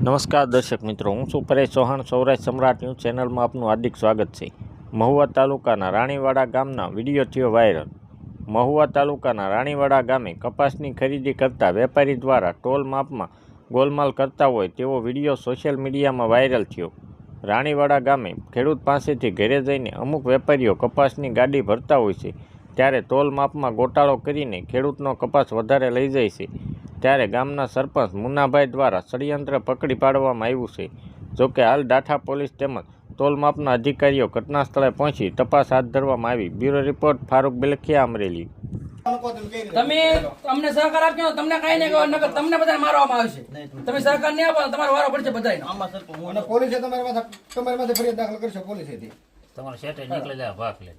નમસ્કાર દર્શક મિત્રો, હું છું પરેશ ચૌહાણ, સૌરાષ્ટ્ર સમ્રાટ ન્યૂઝ ચેનલમાં આપનું હાર્દિક સ્વાગત છે. મહુવા તાલુકાના રાણીવાડા ગામના વીડિયો થયો વાયરલ. મહુવા તાલુકાના રાણીવાડા ગામે કપાસની ખરીદી કરતા વેપારી દ્વારા ટોલ માપમાં ગોલમાલ કરતા હોય તેવો વીડિયો સોશિયલ મીડિયામાં વાયરલ થયો. રાણીવાડા ગામે ખેડૂત પાસેથી ઘરે જઈને અમુક વેપારીઓ કપાસની ગાડી ભરતા હોય છે, ત્યારે ટોલ માપમાં ગોટાળો કરીને ખેડૂતનો કપાસ વધારે લઈ જાય છે. ત્યારે ગામના સરપંચ મુન્નાભાઈ દ્વારા ષડયંત્ર પકડી પાડવામાં આવ્યું છે. જોકે હાલ ડાઠા પોલીસ તેમજ તોલમાપના અધિકારીઓ ઘટના સ્થળે પહોંચી તપાસ હાથ ધરવામાં આવી. Bureau report Farooq Bilakhiya Amreli. તમે અમને સહકાર આપ્યો તમને કઈ નહીં નકર તમને બધાને મારવામાં આવશે. તમે સહકાર નહીં આપો તમારો વારો પડશે બધાયનો. પોલીસે તમારી પાસે તમારી પાસે ફરિયાદ દાખલ કરશે પોલીસેથી? તમારો શેઠે નીકળી જાય ભાગ લે.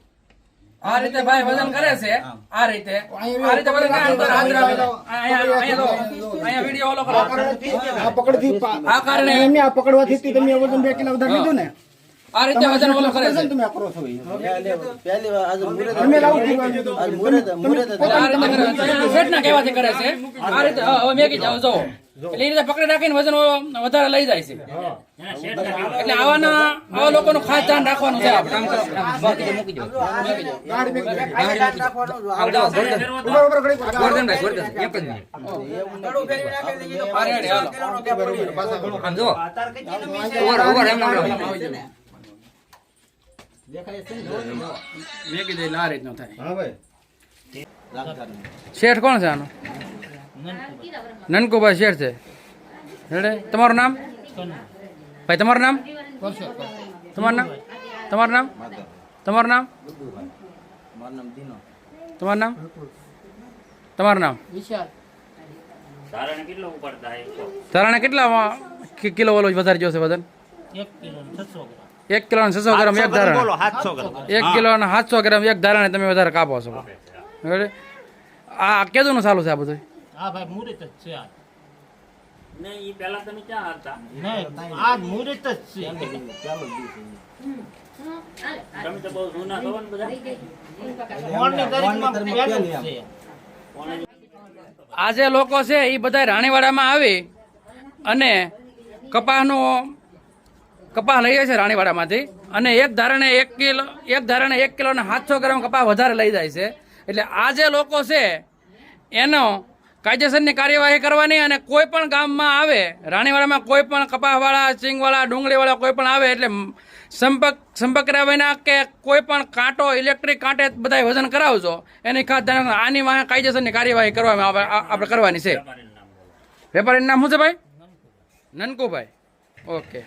આ રીતે ભાઈ વજન કરે છે આ રીતે. આ રીતે વજન કરે તો હાથ રાખે. અહીંયા વીડિયો ઓલો કરો. આ પકડથી આ કારણે એમને આ પકડવાથી તમે વજન બે કિલો વધારે લીધું ને. આ રીતે વજન ઓલો કરે છે તમે કરો છો. પહેલી વાર આજે લાવું. આજે મુહૂર્ત આ રીતે કરે છે શેઠના કહેવાથી કરે છે આ રીતે હવે મેકી જાઓ જો એટલે એ રીતે પકડી રાખીને વજન વધારે લઈ જાય છે એટલે આવાના આવા લોકોનું ખાસ ધ્યાન રાખવાનું છે આમ મેં એટલે આ રીતનું થાય. હા ભાઈ. શેઠ કોણ છે આનો? નનકુભાઈ શેઠ છે. રેડે. તમારું નામ? ભાઈ તમારું નામ? તમારું નામ? તમારું નામ? તમારું નામ? મારું નામ દીનો. તમારું નામ? તમારું નામ? તારાને કેટલો કિલો ઓલો વધારે જોશે વજન? એક કિલો ને છસો ગ્રામ એક ધારણ. એક કિલો ને સાતસો ગ્રામ એક ધારણ તમે વધારે કાપો છો. આ કેદું ચાલુ છે આ બધું? હા ભાઈ મુહૂર્ત જ છે આ. ને ઈ પહેલા તમે ક્યાં હતા નહીં આ મુહૂર્ત જ છે. તમે તો બહુ જૂના છો ને બધા. મોડની તારીખમાં પહેલું જ છે. આ જે લોકો છે એ બધા રાણીવાડામાં આવી અને કપાસનો કપાસ લઈએ છે રાણીવાડામાંથી. અને એક ધારણે એક કિલો એક ધારણે એક કિલો અને સાતસો ગ્રામ કપાસ વધારે લઈ જાય છે. એટલે આ જે લોકો છે એનો કાયદેસરની કાર્યવાહી કરવાની અને કોઈ પણ ગામમાં આવે રાણીવાડામાં કોઈ પણ કપાસવાળા સિંગવાળા ડુંગળીવાળા કોઈ પણ આવે એટલે સંપર્ક સંપર્ક કર્યા વિના કે કોઈ પણ કાંટો ઇલેક્ટ્રિક કાંટે બધા વજન કરાવજો એની ખાસ ધ્યાન આની વાહે કાયદેસરની કાર્યવાહી કરવામાં આપણે કરવાની છે. વેપારીનું નામ શું છે ભાઈ? નનકુભાઈ. ઓકે.